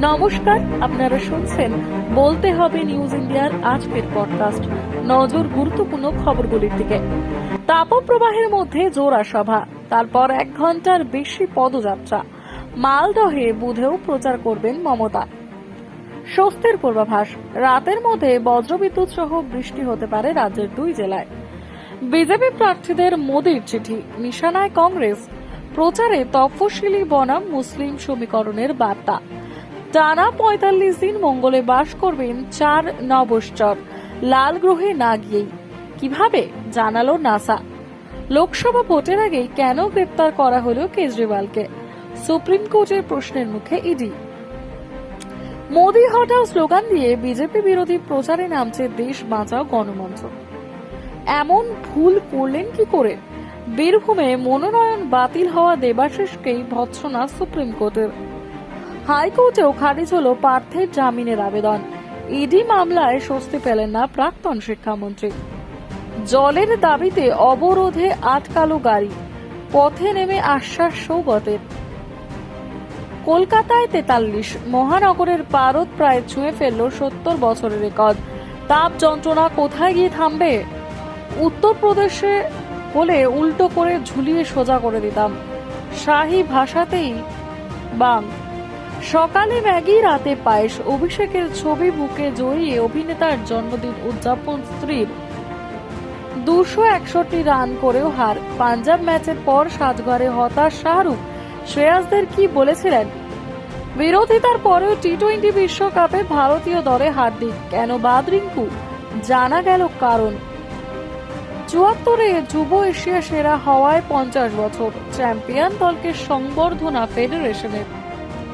নমস্কার, আপনারা শুনছেন বলতে হবে নিউজ ইন্ডিয়ার আজকের পডকাস্ট নজর গুরুত্বপূর্ণ খবরগুলির দিকে। তাপপ্রবাহের মধ্যে জোড়া সভা, তারপর এক ঘণ্টার বেশি পদযাত্রা। মালদহে বুধেও প্রচার করবেন মমতা। স্বস্তির পূর্বাভাস, রাতের মধ্যে বজ্রবিদ্যুৎ সহ বৃষ্টি হতে পারে রাজ্যের দুই জেলায়। বিজেপি প্রার্থীদের মোদীর চিঠি, নিশানায় কংগ্রেস। প্রচারে তফসিলি বনাম মুসলিম সমীকরণের বার্তা। টানা পঁয়তাল্লিশ দিন মঙ্গলে বাস করবেন চার নবশ্চর। লাল গ্রহে না গিয়েই। কীভাবে? জানালো নাসা। লোকসভা ভোটের আগেই কেন গ্রেপ্তার করা হলো কেজরিওয়ালকে? সুপ্রিম কোর্টের প্রশ্নের মুখে ইডি। মোদি হটাও স্লোগান দিয়ে বিজেপি বিরোধী প্রচারে নামছে দেশ বাঁচাও গণমঞ্চ। এমন ভুল করলেন কি করে? বীরভূমে মনোনয়ন বাতিল হওয়া দেবাশিসকেই ভৎসনা সুপ্রিম কোর্টের। হাইকোর্টেও খারিজ হলো পার্থের জামিনের আবেদন। ইডি মামলায় স্বস্তি পেলেন না প্রাক্তন শিক্ষামন্ত্রী। জলের দাবিতে অবরোধে আটকালো গাড়ি। পথে নেমে আশ্বাস সৌগতের। কলকাতায় তেতাল্লিশ, মহানগরের পারদ প্রায় ছুঁয়ে ফেলল সত্তর বছরের রেকর্ড। তাপ যন্ত্রণা কোথায় গিয়ে থামবে? উত্তরপ্রদেশে হলে উল্টো করে ঝুলিয়ে সোজা করে দিতাম। শাহী ভাষাতেই বাম সকালে ম্যাগি, রাতে পায়েস, অভিষেকের ছবি বুকে জড়িয়ে অভিনেতার জন্মদিন উদযাপন স্ত্রীর। দুশো একষট্টি রান করেও হার। পাঞ্জাব ম্যাচের পর সাজঘরে হতাশ শাহরুখ। শ্রেয়াসদের কি বলেছিলেন? বিরোধিতার পরেও টি টোয়েন্টি বিশ্বকাপে ভারতীয় দলে হার্দিক কেন বাদ, রিঙ্কু? জানা গেল কারণ। চুয়াত্তরে যুব এশিয়া সেরা হওয়ায় পঞ্চাশ বছর। চ্যাম্পিয়ন দলকে সংবর্ধনা ফেডারেশনের